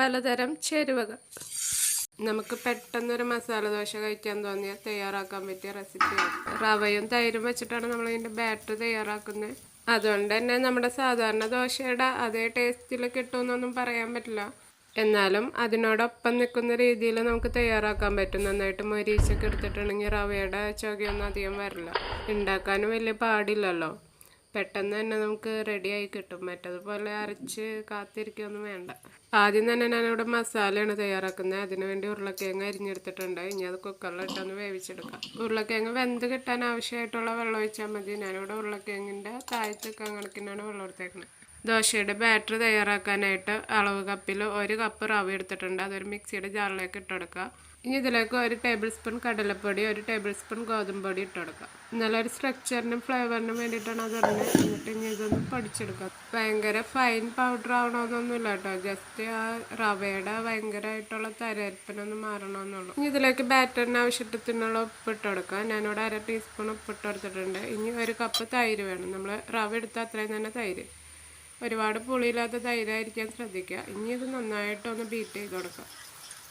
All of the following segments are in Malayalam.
പലതരം ചേരുവകൾ. നമുക്ക് പെട്ടെന്നൊരു മസാല ദോശ കഴിക്കാൻ തോന്നിയാൽ തയ്യാറാക്കാൻ പറ്റിയ റെസിപ്പി റവയും തൈരും വെച്ചിട്ടാണ് നമ്മൾ ഇതിന്റെ ബാറ്റർ തയ്യാറാക്കുന്നത്. അതുകൊണ്ട് തന്നെ നമ്മുടെ സാധാരണ ദോശയുടെ അതേ ടേസ്റ്റിൽ കിട്ടുമെന്നൊന്നും പറയാൻ പറ്റില്ല. എന്നാലും അതിനോടൊപ്പം നിൽക്കുന്ന രീതിയിൽ നമുക്ക് തയ്യാറാക്കാൻ പറ്റും. നന്നായിട്ട് മൊരീച്ചൊക്കെ എടുത്തിട്ടുണ്ടെങ്കിൽ റവയുടെ ചുകയൊന്നും അധികം വരില്ല. ഉണ്ടാക്കാനും വലിയ പാടില്ലല്ലോ. പെട്ടെന്ന് തന്നെ നമുക്ക് റെഡിയായി കിട്ടും. മറ്റതുപോലെ അരച്ച് കാത്തിരിക്കുകയൊന്നും വേണ്ട. ആദ്യം തന്നെ ഞാനിവിടെ മസാലയാണ് തയ്യാറാക്കുന്നത്. അതിന് വേണ്ടി ഉരുളക്കിഴങ്ങ് അരിഞ്ഞെടുത്തിട്ടുണ്ട്. ഇനി അത് കുക്കറിലിട്ടൊന്ന് വേവിച്ചെടുക്കാം. ഉരുളക്കിഴങ്ങ് വെന്ത് കിട്ടാൻ ആവശ്യമായിട്ടുള്ള വെള്ളം ഒഴിച്ചാൽ മതി. ഞാനിവിടെ ഉരുളക്കിഴങ്ങിന്റെ താഴത്തേക്കാൻ കണക്കിനാണ് വെള്ളം എടുത്തേക്കുന്നത് ദോശയുടെ ബാറ്റർ തയ്യാറാക്കാനായിട്ട് അളവ് കപ്പിൽ ഒരു കപ്പ് റവ എടുത്തിട്ടുണ്ട്. അതൊരു മിക്സിയുടെ ജാറിലേക്ക് ഇട്ടെടുക്കുക ഇനി ഇതിലേക്ക് ഒരു ടേബിൾ സ്പൂൺ കടലപ്പൊടി ഒരു ടേബിൾ സ്പൂൺ ഗോതമ്പ് പൊടി ഇട്ട് കൊടുക്കാം നല്ലൊരു സ്ട്രക്ചറിനും ഫ്ലേവറിനും വേണ്ടിയിട്ടാണ് അത് ഇടുന്നത്. എന്നിട്ട് ഇനി ഇതൊന്ന് പൊടിച്ചെടുക്കാം ഭയങ്കര ഫൈൻ പൗഡർ ആവണമെന്നൊന്നുമില്ല കേട്ടോ. ജസ്റ്റ് ആ റവയുടെ ഭയങ്കരമായിട്ടുള്ള തരയൽപ്പനൊന്ന് മാറണമെന്നുള്ളൂ. ഇനി ഇതിലേക്ക് ബാറ്ററിന് ആവശ്യത്തിനുള്ള ഉപ്പ് ഇട്ട് കൊടുക്കാം ഞാനിവിടെ അര ടീസ്പൂൺ ഉപ്പ് ഇട്ട് കൊടുത്തിട്ടുണ്ട്. ഇനി ഒരു കപ്പ് തൈര് വേണം. നമ്മൾ റവ എടുത്താൽ അത്രയും തന്നെ തൈര്. ഒരുപാട് പുളിയില്ലാത്ത തൈരായിരിക്കാൻ ശ്രദ്ധിക്കുക. ഇനി ഇത് നന്നായിട്ടൊന്ന് ബീറ്റ് ചെയ്ത് കൊടുക്കാം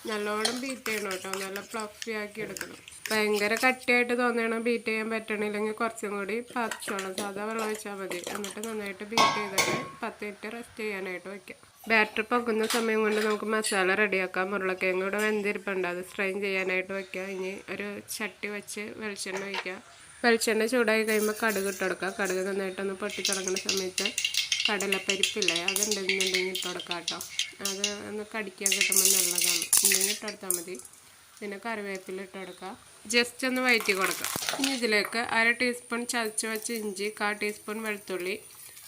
നല്ലോണം ബീറ്റ് ചെയ്യണം കേട്ടോ. നല്ല ഫ്ലഫി ആക്കി എടുക്കണം. ഭയങ്കര കട്ടിയായിട്ട് തോന്നണം ബീറ്റ് ചെയ്യാൻ പറ്റണില്ലെങ്കിൽ കുറച്ചും കൂടി പച്ചോളം സാധാ വെള്ളം ഒഴിച്ചാൽ മതി. എന്നിട്ട് നന്നായിട്ട് ബീറ്റ് ചെയ്തിട്ട് പത്ത് മിനിറ്റ് റെസ്റ്റ് ചെയ്യാനായിട്ട് വയ്ക്കാം ബാറ്റർ പൊക്കുന്ന സമയം കൊണ്ട് നമുക്ക് മസാല റെഡിയാക്കാം ഉരുളക്കിഴങ്ങ് ഇവിടെ വെന്തിരിപ്പുണ്ട്. അത് സ്ട്രെയിൻ ചെയ്യാനായിട്ട് വയ്ക്കുക ഇനി ഒരു ചട്ടി വെച്ച് വെളിച്ചെണ്ണ ഒഴിക്കുക വെളിച്ചെണ്ണ ചൂടായി കഴിയുമ്പോൾ കടുക് ഇട്ട് കൊടുക്കുക കടുക് നന്നായിട്ടൊന്ന് പൊട്ടിത്തുടങ്ങുന്ന സമയത്ത് കടലപ്പരിപ്പില്ലേ അതുണ്ടെന്നുണ്ടെങ്കിൽ ഇട്ട് കൊടുക്കാം കേട്ടോ അത് ഒന്ന് കടിക്കാൻ കിട്ടുമ്പോൾ നല്ലതാണ്. ഉണ്ടെങ്കിൽ ഇട്ടെടുത്താൽ മതി. പിന്നെ കറിവേപ്പില ഇട്ട് കൊടുക്കുക ജസ്റ്റ് ഒന്ന് വയറ്റി കൊടുക്കുക ഇനി ഇതിലേക്ക് അര ടീസ്പൂൺ ചതച്ച് വെച്ച ഇഞ്ചി കാ ടീസ്പൂൺ വെളുത്തുള്ളി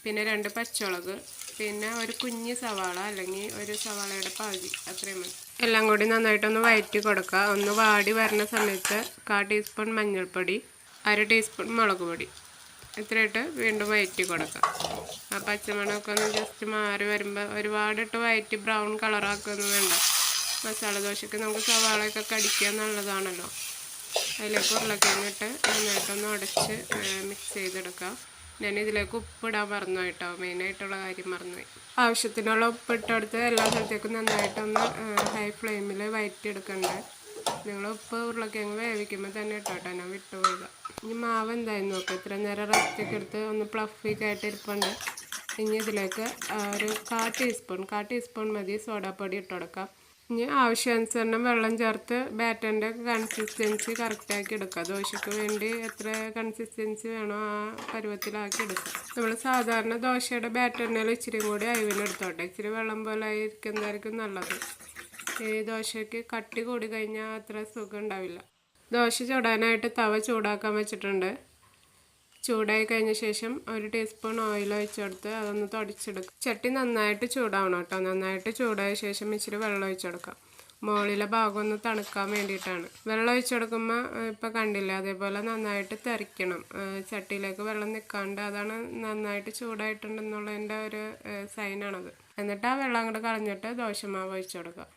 പിന്നെ രണ്ട് പച്ചമുളക് പിന്നെ ഒരു കുഞ്ഞ് സവാള അല്ലെങ്കിൽ ഒരു സവാളയുടെ പകുതി അത്രയും മതി. എല്ലാം കൂടി നന്നായിട്ടൊന്ന് വയറ്റി കൊടുക്കുക ഒന്ന് വാടി വരുന്ന സമയത്ത് കാ ടീസ്പൂൺ മഞ്ഞൾപ്പൊടി അര ടീസ്പൂൺ മുളക് പൊടി. ഇത്രയിട്ട് വീണ്ടും വയറ്റി കൊടുക്കാം. ആ പച്ചമണമൊക്കെ ഒന്ന് ജസ്റ്റ് മാറി വരുമ്പോൾ ഒരുപാടിട്ട് വയറ്റി ബ്രൗൺ കളറാക്കൊന്നും വേണ്ട. മസാല ദോശയ്ക്ക് നമുക്ക് സവാളയൊക്കെ കടിക്കാൻ നല്ലതാണല്ലോ. അതിലേക്ക് ഉരുളക്കിഴങ്ങിട്ട് നന്നായിട്ടൊന്ന് ഉടച്ച് മിക്സ് ചെയ്തെടുക്കാം. ഞാൻ ഇതിലേക്ക് ഉപ്പിടാൻ മറന്നു കേട്ടോ മെയിനായിട്ടുള്ള കാര്യം മറന്നുപോയി ആവശ്യത്തിനുള്ള ഉപ്പിട്ടെടുത്ത് എല്ലാ സ്ഥലത്തേക്കും നന്നായിട്ടൊന്ന് ഹൈ ഫ്ലെയിമിൽ വയറ്റിയെടുക്കണ്ടേ. നിങ്ങൾ ഉപ്പ് ഉരുളക്കിഴങ്ങ് വേവിക്കുമ്പോൾ തന്നെ ഇട്ടോട്ടെ ഞാൻ വിട്ടുപോയത് ഇനി മാവ് എന്തായിരുന്നു നോക്കാം. ഇത്ര നേരം റെസ്റ്റൊക്കെ എടുത്ത് ഒന്ന് പ്ലഫിക്ക് ആയിട്ട് ഇരിപ്പുണ്ട് ഇനി ഇതിലേക്ക് ഒരു കാ ടീസ്പൂൺ കാ ടീസ്പൂൺ മതി. സോഡാപ്പൊടി ഇട്ട് കൊടുക്കാം. ഇനി ആവശ്യാനുസരണം വെള്ളം ചേർത്ത് ബാറ്ററിന്റെ കൺസിസ്റ്റൻസി കറക്റ്റാക്കി എടുക്കുക ദോശയ്ക്ക് വേണ്ടി എത്ര കൺസിസ്റ്റൻസി വേണോ ആ പരുവത്തിലാക്കി എടുക്കുക നമ്മൾ സാധാരണ ദോശയുടെ ബാറ്ററിനെല്ലാം ഇച്ചിരി കൂടി അയവിനെടുത്തോട്ടെ. ഇച്ചിരി വെള്ളം പോലെ ആയിരിക്കുന്നതായിരിക്കും നല്ലത്. ദോശയ്ക്ക് കട്ടി കൂടി കഴിഞ്ഞാൽ അത്ര സുഖം ഉണ്ടാവില്ല ദോശ ചൂടാനായിട്ട് തവ ചൂടാക്കാൻ വെച്ചിട്ടുണ്ട്. ചൂടായി കഴിഞ്ഞ ശേഷം ഒരു ടീസ്പൂൺ ഓയിൽ ഒഴിച്ചെടുത്ത് അതൊന്ന് തുടച്ചെടുക്കും. ചട്ടി നന്നായിട്ട് ചൂടാവണം കേട്ടോ. നന്നായിട്ട് ചൂടായ ശേഷം ഇച്ചിരി വെള്ളം ഒഴിച്ചെടുക്കാം മുകളിലെ ഭാഗം ഒന്ന് തണുക്കാൻ വേണ്ടിയിട്ടാണ്. വെള്ളം ഒഴിച്ചെടുക്കുമ്പോൾ ഇപ്പോൾ കണ്ടില്ല അതേപോലെ നന്നായിട്ട് തെറിക്കണം. ചട്ടിയിലേക്ക് വെള്ളം നിൽക്കാണ്ട് അതാണ് നന്നായിട്ട് ചൂടായിട്ടുണ്ടെന്നുള്ളതിന്റെ ഒരു സൈനാണത് എന്നിട്ട് ആ വെള്ളം അങ്ങോട്ട് കളഞ്ഞിട്ട് ദോശമാവ് ഒഴിച്ചു കൊടുക്കുക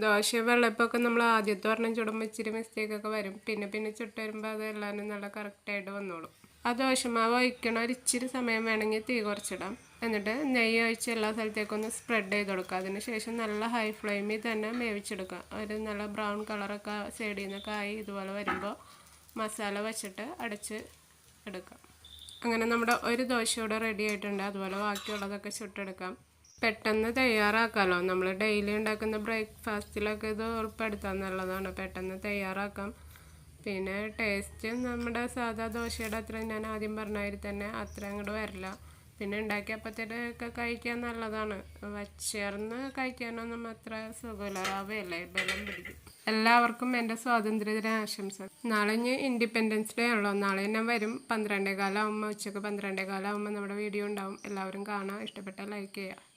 ദോശ വെള്ളപ്പൊക്കെ നമ്മൾ ആദ്യത്തെ ഒരെണ്ണം ചുടുമ്പോൾ ഇച്ചിരി മിസ്റ്റേക്കൊക്കെ വരും. പിന്നെ പിന്നെ ചുട്ട് വരുമ്പോൾ അത് എല്ലാവരും നല്ല കറക്റ്റായിട്ട് വന്നോളും. ആ ദോശമാവ് ഒഴിക്കണ ഒരു ഇച്ചിരി സമയം വേണമെങ്കിൽ തീ കുറച്ചിടാം. എന്നിട്ട് നെയ്യ് ഒഴിച്ച് എല്ലാ സ്ഥലത്തേക്കും ഒന്ന് സ്പ്രെഡ് ചെയ്ത് കൊടുക്കുക. അതിന് ശേഷം നല്ല ഹൈ ഫ്ലെയിമിൽ തന്നെ വേവിച്ചെടുക്കുക. ഒരു നല്ല ബ്രൗൺ കളറൊക്കെ സൈഡിൽ നിന്നൊക്കെ ആയി ഇതുപോലെ വരുമ്പോൾ മസാല വെച്ചിട്ട് അടച്ച് എടുക്കാം. അങ്ങനെ നമ്മുടെ ഒരു ദോശ ഇവിടെ റെഡി ആയിട്ടുണ്ട്. അതുപോലെ ബാക്കിയുള്ളതൊക്കെ ചുട്ടെടുക്കാം. പെട്ടെന്ന് തയ്യാറാക്കാമല്ലോ നമ്മൾ ഡെയിലി ഉണ്ടാക്കുന്ന ബ്രേക്ക്ഫാസ്റ്റിലൊക്കെ ഇത് ഉൾപ്പെടുത്താൻ നല്ലതാണ്. പെട്ടെന്ന് തയ്യാറാക്കാം. പിന്നെ ടേസ്റ്റ് നമ്മുടെ സാധാ ദോശയുടെ അത്രയും ഞാൻ ആദ്യം പറഞ്ഞാൽ തന്നെ അത്ര അങ്ങോട്ട് വരില്ല. പിന്നെ ഉണ്ടാക്കിയപ്പോഴത്തേക്കൊക്കെ കഴിക്കാൻ നല്ലതാണ്. വച്ചേർന്ന് കഴിക്കാനൊന്നും അത്ര സുഖമില്ല. ബലം പിടിക്കും. എല്ലാവർക്കും എന്റെ സ്വാതന്ത്ര്യദിന ആശംസ നാളെ ഇനി ഇൻഡിപെൻഡൻസ് ഡേ ആണല്ലോ. നാളെ ഞാൻ വരും. പന്ത്രണ്ടേ കാലമാകുമ്പോൾ ഉച്ചയ്ക്ക് പന്ത്രണ്ടേ കാലമാകുമ്പോൾ നമ്മുടെ വീഡിയോ ഉണ്ടാവും. എല്ലാവരും കാണാം. ഇഷ്ടപ്പെട്ടാൽ ലൈക്ക് ചെയ്യുക.